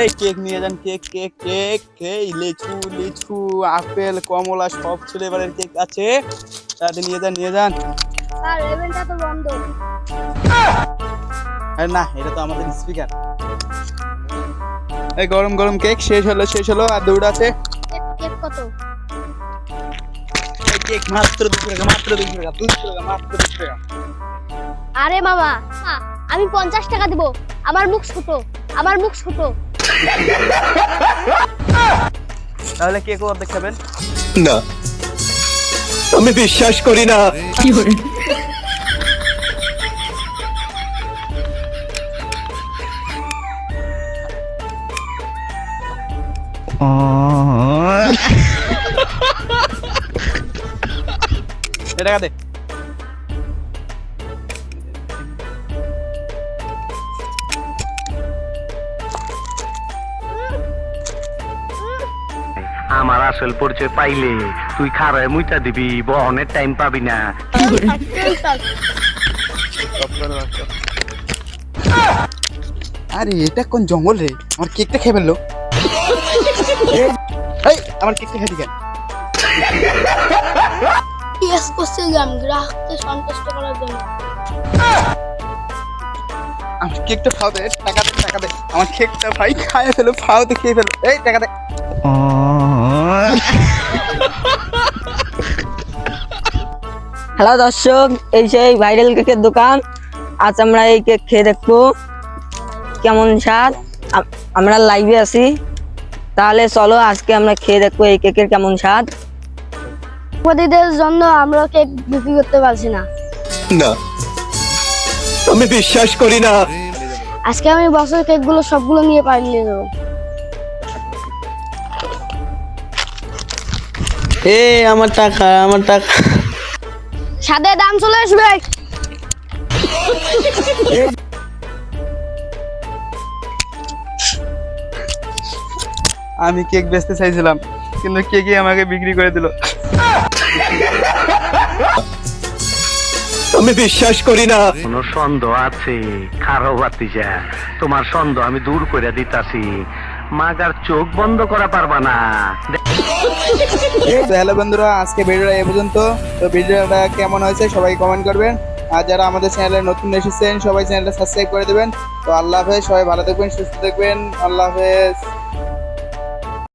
এই কেক নিয়ে যান কেক কেক কেক এই লিচু লিচু আপেল কমলা সব ছেলে ফ্লেভারের কেক আছে। তাতে নিয়ে যান নিয়ে যান। স্যার ইভেন্টটা তো বন্ধ। আরে না এটা তো আমাদের স্পিকার এই গরম গরম কেক শেষ হলো শেষ হলো আর দৌড় আছে। কেক কত? এই কেক মাত্র দুশো টাকা মাত্র দুশো টাকা দুশো টাকা মাত্র দুশো টাকা। আরে মামা মা, আমি পঞ্চাশ টাকা দিব। আমার মুখ ছোট আমার মুখ ছোট। তাহলে কেক অর্ধেক খাবেন? না। আমি বিশ্বাস করি না। এ টাকা দে। আমার আসল পরিচয় পাইলে তুই খারায় মুইটা দিবি বহনের টাইম পাবি না। আরে এটা কোন জঙ্গল রে? আমার কেকটা খেয়ে ফেলল। এই আমার কেকটা খেয়ে কেন ইয়েস করছিলাম গ্রাহককে সন্তুষ্ট করার জন্য। আমার কেকটা দে টাকা দে টাকা দে। আমার কেকটা ভাই খায় ফেলো ফাও দে খেয়ে ফেলো এই টাকা দে। হ্যালো দর্শক এই সেই ভাইরাল কেকের দোকান। আজ আমরা এই কেক খেয়ে দেখব। কেমন স্বাদ? আমরা লাইভে আছি। তাহলে চলো আজকে আমরা খেয়ে দেখব এই কেকের কেমন স্বাদ। প্রতিদের জন্য আমরা কেক বিক্রি করতে পারছি না। না আমি বিশ্বাস করি না। আজকে আমি বছরের কেকগুলো সবগুলো নিয়ে যাব। এ আমার টাকা আমার টাকা। সাথে দাম চলে আসবে। আমি কেক বেচতে চাইছিলাম কিন্তু কেকই আমাকে বিক্রি করে দিল। আমি বিশ্বাস করি না। কোন সন্দেহ আছে? খারো বাতিজা তোমার সন্দেহ আমি দূর করে দিতাছি। মাগার চোখ বন্ধ করা পারবা না। হ্যালো বন্ধুরা, আজকে ভিডিওটা এ পর্যন্ত। তো ভিডিওটা কেমন হয়েছে সবাই কমেন্ট করবেন। আর যারা আমাদের চ্যানেলে নতুন এসেছেন, সবাই চ্যানেলটা সাবস্ক্রাইব করে দেবেন। তো আল্লাহ হাফেজ, সবাই ভালো থাকবেন, সুস্থ থাকবেন। আল্লাহ হাফেজ।